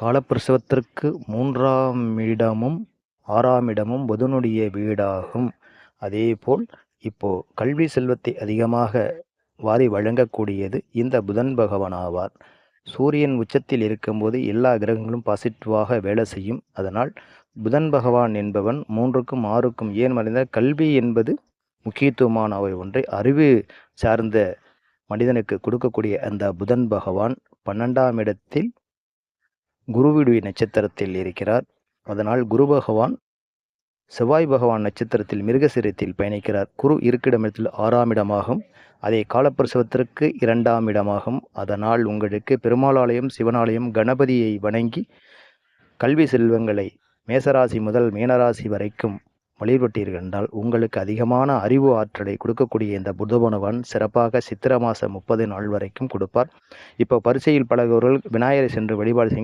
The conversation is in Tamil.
காலப்பிரசவத்திற்கு மூன்றாம் இடமும் ஆறாம் இடமும் புதனுடைய வீடாகும். அதேபோல் இப்போ கல்வி செல்வத்தை அதிகமாக வாரி வழங்கக்கூடியது இந்த புதன் பகவான் ஆவார் சூரியன் உச்சத்தில் இருக்கும்போது எல்லா கிரகங்களும் பாசிட்டிவாக வேலை செய்யும். அதனால் புதன் பகவான் என்பவன் மூன்றுக்கும் ஆறுக்கும் ஏன் மறைந்த கல்வி என்பது முக்கியத்துவமான ஒன்றை அறிவு சார்ந்த மனிதனுக்கு கொடுக்கக்கூடிய அந்த புதன் பகவான் பன்னெண்டாம் இடத்தில் குருவிடுவி நட்சத்திரத்தில் இருக்கிறார். அதனால் குரு பகவான் செவ்வாய் பகவான் நட்சத்திரத்தில் மிருகசிரத்தில் பயணிக்கிறார். குரு இருக்கிடமிடத்தில் ஆறாம் இடமாகும். அதே காலப்பிரசவத்திற்கு இரண்டாம் இடமாகும். அதனால் உங்களுக்கு பெருமாளாலயம் சிவனாலயம் கணபதியை வணங்கி கல்வி செல்வங்களை மேசராசி முதல் மீனராசி வரைக்கும் வழிபட்டீர்கள் என்றால் உங்களுக்கு அதிகமான அறிவு ஆற்றலை கொடுக்கக்கூடிய இந்த புதபனவன் சிறப்பாக சித்திர மாதம் முப்பது நாள் வரைக்கும் கொடுப்பார். இப்போ பரிசையில் பழகுவர்கள் விநாயகரை சென்று வழிபாடு செய்யும்